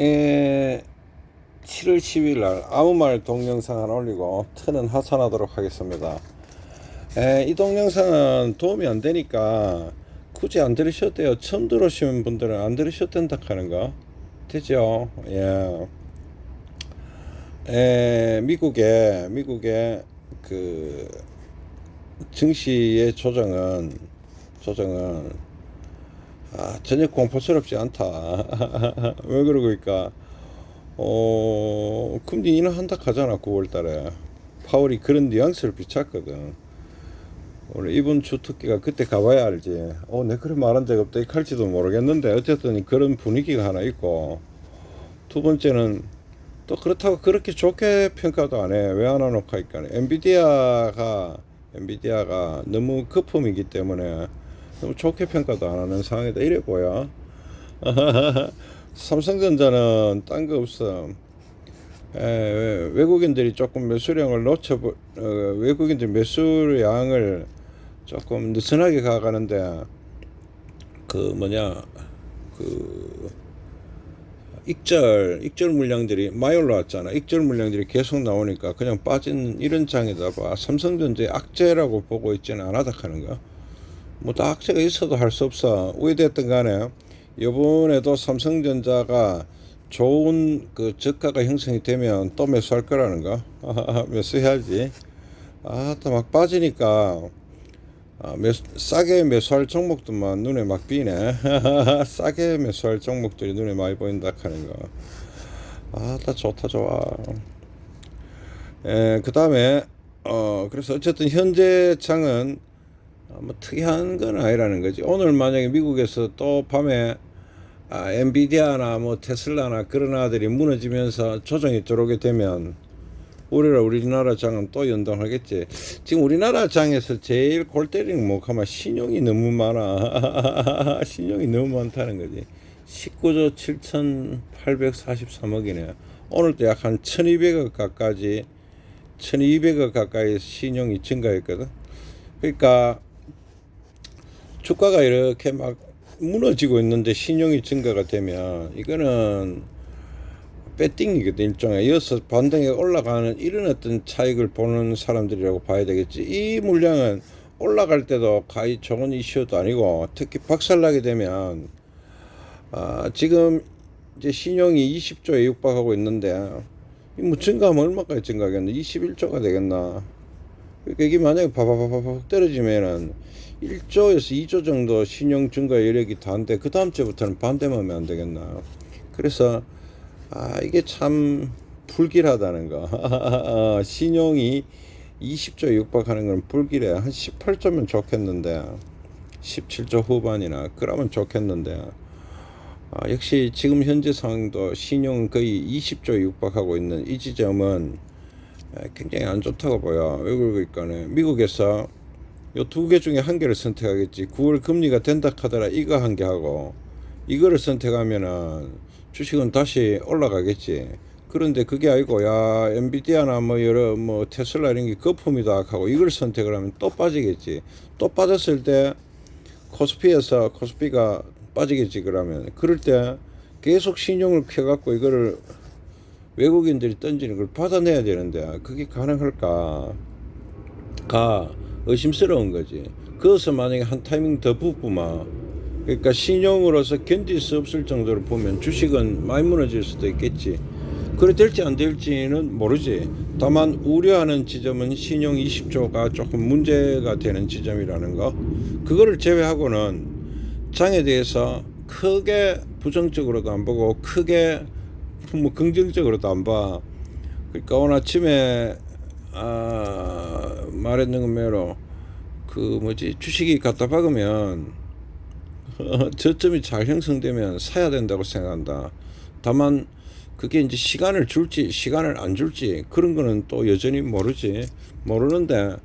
에, 7월 10일 날 아무 말 동영상을 올리고 트는 하산하도록 하겠습니다. 에, 이 동영상은 도움이 안 되니까 굳이 안 들으셔도 돼요. 처음 들어오시는 분들은 안 들으셔도 된다 하는 거. 되죠? 예. 에, 미국의, 미국의 그 증시의 조정은, 조정은 아, 전혀 공포스럽지 않다. 왜 그러고니까 어, 금리 인하한다 하잖아, 9월 달에. 파월이 그런 뉘앙스를 비쳤거든. 오늘 이번 주 특기가 그때 가봐야 알지. 어, 내 그래 말한 적 없다. 할지도 모르겠는데, 어쨌든 그런 분위기가 하나 있고, 두 번째는 또 그렇다고 그렇게 좋게 평가도 안 해. 왜 안 하노 하니까. 엔비디아가, 엔비디아가 너무 거품이기 때문에 너무 좋게 평가도 안 하는 상황이다. 보여. 삼성전자는 딴 거 없어. 에, 외국인들이 조금 매수량을 놓쳐, 어, 외국인들 매수량을 조금 느슨하게 가가는데, 그 뭐냐, 그, 익절, 익절 물량들이 많이 올라왔잖아. 익절 물량들이 계속 나오니까 그냥 빠진 이런 장에다 봐. 삼성전자의 악재라고 보고 있지는 않아다 하는 거. 뭐다 악재가 있어도 할 수 없어. 우회됐든 간에 이번에도 삼성전자가 좋은 그 저가가 형성이 되면 또 매수할 거라는 거. 매수해야지. 아, 또 막 빠지니까 아, 매수, 싸게 매수할 종목들만 눈에 막 띄네. 싸게 매수할 종목들이 눈에 많이 보인다 하는 거. 아, 다 좋다 좋아. 에, 그 다음에 어 그래서 어쨌든 현재 장은 어, 뭐 특이한 건 아니라는 거지. 오늘 만약에 미국에서 또 밤에 아, 엔비디아나 뭐 테슬라나 그런 아들이 무너지면서 조정이 들어오게 되면 우리라 우리나라 장은 또 연동하겠지. 지금 우리나라 장에서 제일 골 때리는 뭐 가만 신용이 너무 많아. 신용이 너무 많다는 거지. 19조 7,843억이네. 오늘도 약 한 1,200억 가까이 1,200억 가까이 신용이 증가했거든. 그러니까 주가가 이렇게 막 무너지고 있는데 신용이 증가가 되면 이거는 배팅이거든 일종의. 이어서 반등에 올라가는 이런 어떤 차익을 보는 사람들이라고 봐야 되겠지. 이 물량은 올라갈 때도 가히 좋은 이슈도 아니고 특히 박살나게 되면 아, 지금 이제 신용이 20조에 육박하고 있는데 이뭐 증가하면 얼마까지 증가하겠나? 21조가 되겠나 그러니까 이게 만약에 바바바바박 떨어지면은 1조에서 2조 정도 신용 증가 여력이 다는데 그 다음 주부터는 반대하면 안 되겠나. 그래서 아 이게 참 불길하다는 거. 신용이 20조 육박하는 건 불길해. 한 18조면 좋겠는데 17조 후반이나 그러면 좋겠는데 아, 역시 지금 현재 상황도 신용은 거의 20조 육박하고 있는 이 지점은 굉장히 안 좋다고 보여. 왜 그럴까네. 미국에서 요 두 개 중에 한 개를 선택하겠지. 9월 금리가 된다 하더라 이거 한 개 하고 이거를 선택하면은 주식은 다시 올라가겠지. 그런데 그게 아니고 야 엔비디아나 뭐 여러 뭐 테슬라 이런 게 거품이다 하고 이걸 선택을 하면 또 빠지겠지. 또 빠졌을 때 코스피에서 코스피가 빠지겠지 그러면 그럴 때 계속 신용을 켜갖고 이거를 외국인들이 던지는 걸 받아내야 되는데 그게 가능할까? 가 의심스러운 거지. 그것을 만약에 한 타이밍 더 붓부마. 그러니까 신용으로서 견딜 수 없을 정도로 보면 주식은 많이 무너질 수도 있겠지. 그래 될지 안 될지는 모르지. 다만 우려하는 지점은 신용 20조가 조금 문제가 되는 지점이라는 거. 그거를 제외하고는 장에 대해서 크게 부정적으로도 안 보고 크게 뭐 긍정적으로도 안 봐. 그러니까 오늘 아침에 아, 말했는 것매로 그 뭐지 주식이 갖다 박으면 저점이 잘 형성되면 사야 된다고 생각한다. 다만 그게 이제 시간을 줄지 시간을 안 줄지 그런 거는 또 여전히 모르지 모르는데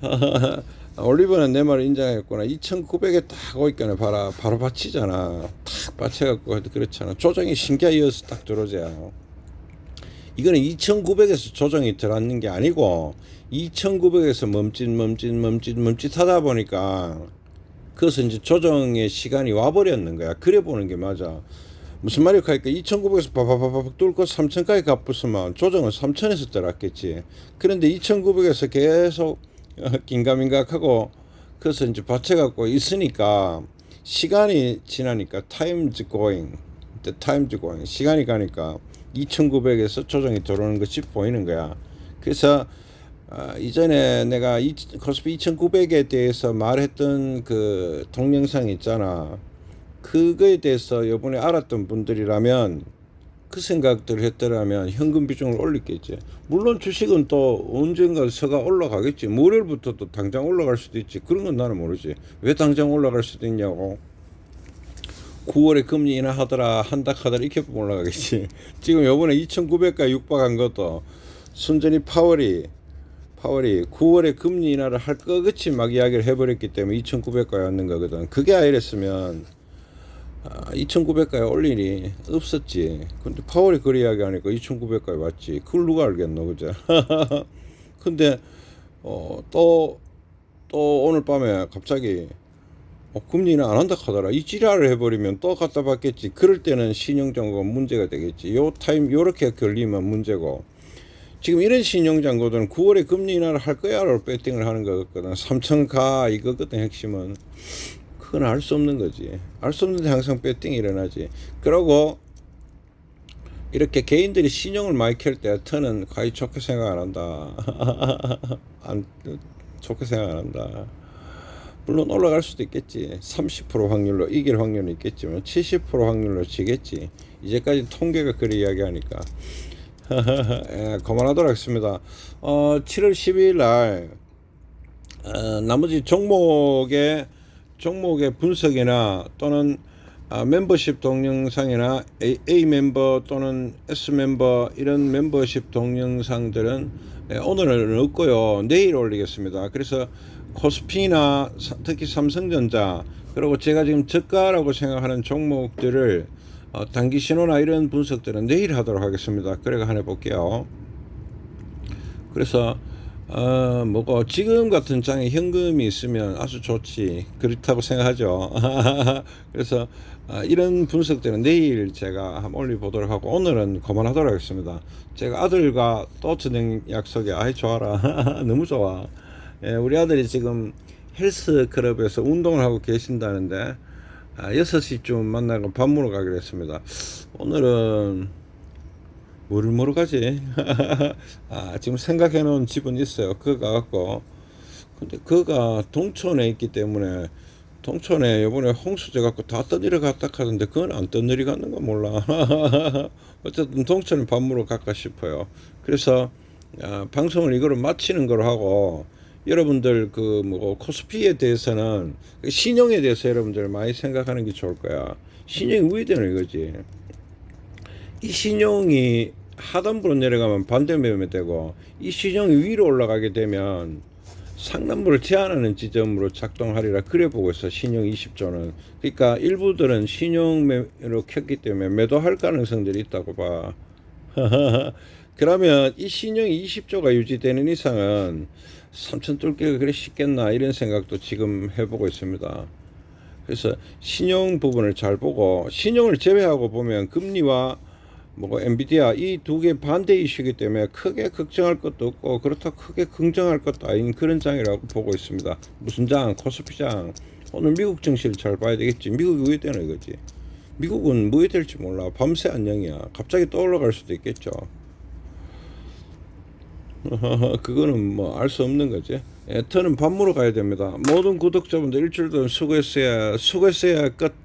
올리브는 내 말을 인정했구나. 2,900에 딱 오니까 봐라 바로 받치잖아. 탁 받쳐갖고 그렇잖아. 조정이 신기하여서 딱 들어오자 이거는 2,900에서 조정이 들어왔는 게 아니고 2,900에서 멈칫 멈칫 멈칫 멈칫 하다 보니까 그것은 이제 조정의 시간이 와버렸는 거야. 그래 보는 게 맞아. 무슨 말이까 하니까 2,900에서 바바바박 뚫고 3,000까지 갚았으면 조정은 3,000에서 떨었겠지. 그런데 2,900에서 계속 어, 긴가민가하고 그래서 이제 받쳐갖고 있으니까 시간이 지나니까 time's going, the time's going 시간이 가니까 2,900에서 조정이 들어오는 것이 보이는 거야. 그래서 아, 이전에 내가 이, 코스피 2,900에 대해서 말했던 그 동영상 있잖아. 그거에 대해서 요번에 알았던 분들이라면 그 생각들을 했더라면 현금 비중을 올리겠지. 물론 주식은 또 언젠가 서가 올라가겠지. 월요일부터 또 당장 올라갈 수도 있지. 그런 건 나는 모르지. 왜 당장 올라갈 수도 있냐고. 9월에 금리 인하 하더라 한다 하더라 이렇게 올라가겠지. 지금 요번에 2,900가 육박한 것도 순전히 파월이 파월이 9월에 금리 인하를 할것 같이 막 이야기를 해버렸기 때문에 2,900가에 왔는 거거든. 그게 아니랬으면 아, 2,900가에 올 일이 없었지. 근데 파월이 그리 이야기하니까 2,900가에 왔지. 그걸 누가 알겠노, 그죠? 근데 어, 또, 또 오늘 밤에 갑자기 어, 금리는 안 한다 하더라. 이 지랄을 해버리면 또 갖다 받겠지. 그럴 때는 신용정보가 문제가 되겠지. 요 타임 요렇게 걸리면 문제고. 지금 이런 신용장고들은 9월에 금리 인하를 할 거야로 배팅을 하는 거거든. 3천 가 이거거든 핵심은. 그건 알 수 없는 거지. 알 수 없는데 항상 배팅이 일어나지. 그러고 이렇게 개인들이 신용을 많이 켤때 터는 거의 좋게 생각 안 한다. 안 좋게 생각 안 한다. 물론 올라갈 수도 있겠지. 30% 확률로 이길 확률은 있겠지만 70% 확률로 지겠지. 이제까지 통계가 그리 이야기하니까. 예, 그만하도록 하겠습니다. 어, 7월 12일 날 어, 나머지 종목의 종목의 분석이나 또는 아, 멤버십 동영상이나 A, A 멤버 또는 S 멤버 이런 멤버십 동영상들은 예, 오늘은 없고요 내일 올리겠습니다. 그래서 코스피나 사- 특히 삼성전자 그리고 제가 지금 저가라고 생각하는 종목들을 어, 단기 신호나 이런 분석들은 내일 하도록 하겠습니다. 그래가 한해 볼게요. 그래서 어 뭐고 지금 같은 장에 현금이 있으면 아주 좋지 그렇다고 생각하죠. 그래서 아, 이런 분석들은 내일 제가 한번 올려보도록 하고 오늘은 그만하도록 하겠습니다. 제가 아들과 또 저녁 약속이 아이 좋아라 너무 좋아. 예, 우리 아들이 지금 헬스 클럽에서 운동을 하고 계신다는데 아, 6시쯤 만나고 밥 먹으러 가기로 했습니다. 오늘은 뭐를 먹으러 가지? 아, 지금 생각해 놓은 집은 있어요. 그거 가갖고. 근데 그가 동촌에 있기 때문에 동촌에 요번에 홍수제 갖고 다 떠내려 갔다 하던데 그건 안 떠내려 갔는 거 몰라. 어쨌든 동촌에 밥 먹으러 갈까 싶어요. 그래서 아, 방송을 이거로 마치는 걸로 하고 여러분들 그 뭐 코스피에 대해서는 신용에 대해서 여러분들 많이 생각하는 게 좋을 거야. 신용이 우회되는 이거지. 이 신용이 하단부로 내려가면 반대 매매 되고 이 신용이 위로 올라가게 되면 상단부를 제한하는 지점으로 작동하리라 그래 보고 있어 신용 20조는. 그러니까 일부들은 신용매로 켰기 때문에 매도할 가능성들이 있다고 봐. 그러면 이 신용이 20조가 유지되는 이상은 3천 뚫기가 그래 쉽겠나 이런 생각도 지금 해보고 있습니다. 그래서 신용 부분을 잘 보고 신용을 제외하고 보면 금리와 뭐 엔비디아 이 두 개 반대 이슈이기 때문에 크게 걱정할 것도 없고 그렇다고 크게 긍정할 것도 아닌 그런 장이라고 보고 있습니다. 무슨 장? 코스피장. 오늘 미국 증시를 잘 봐야 되겠지. 미국이 왜 되는 이거지. 미국은 뭐 될지 몰라. 밤새 안녕이야. 갑자기 또 올라갈 수도 있겠죠. 그거는 뭐 알 수 없는 거지. 예, 터는 밥 먹으러 가야 됩니다. 모든 구독자분들 일주일 동안 수고했어야 수고했어야 끝.